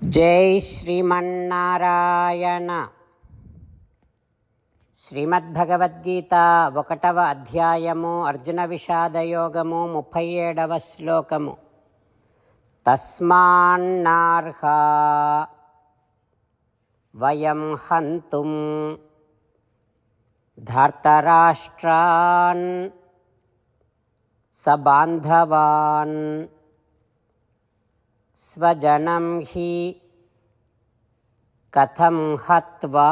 జై శ్రీమన్నారాయణ. శ్రీమద్భగవద్గీత ఒకటవ అధ్యాయము అర్జున విషాదయోగము ముప్పై ఏడవ శ్లోకము తస్మాన్నార్హ వయం హంతుం ధార్తరాష్ట్రాన్ సబాంధవాన్ స్వజనం హి కథం హత్వా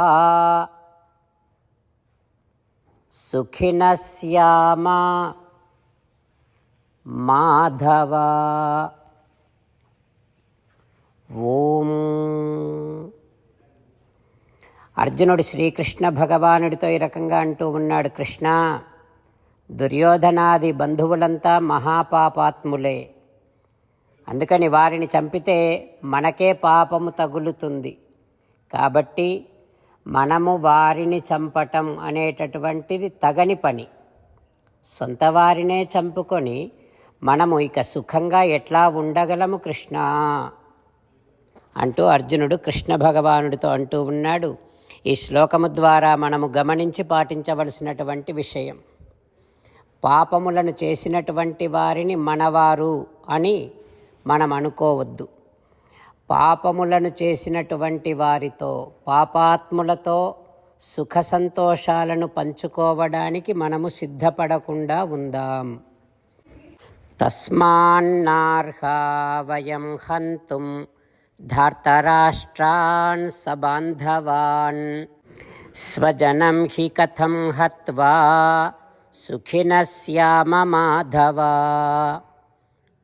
సుఖినः స్యామ మాధవ ఓం అర్జునుడు శ్రీకృష్ణ భగవానుడితో ఈ రకంగా అంటూ ఉన్నాడు కృష్ణ దుర్యోధనాది బంధువులంతా మహాపాపాత్ములే. అందుకని వారిని చంపితే మనకే పాపము తగులుతుంది. కాబట్టి మనము వారిని చంపటం అనేటటువంటిది తగని పని. సొంత వారినే చంపుకొని మనము ఇక సుఖంగా ఎట్లా ఉండగలము కృష్ణ? అంటూ అర్జునుడు కృష్ణ భగవానుడితో అంటూ ఉన్నాడు. ఈ శ్లోకము ద్వారా మనము గమనించి పాటించవలసినటువంటి విషయం. పాపములను చేసినటువంటి వారిని మనవారు అని మనం అనుకోవద్దు. పాపములను చేసినటువంటి వారితో పాపాత్ములతో సుఖ సంతోషాలను పంచుకోవడానికి మనము సిద్ధపడకుండా ఉందాం. తస్మాన్నార్హా వయం హంతుం ధార్తరాష్ట్రాన్ సబాంధవాన్. స్వజనం హి కథం హత్వా సుఖిన శ్యామ మాధవ.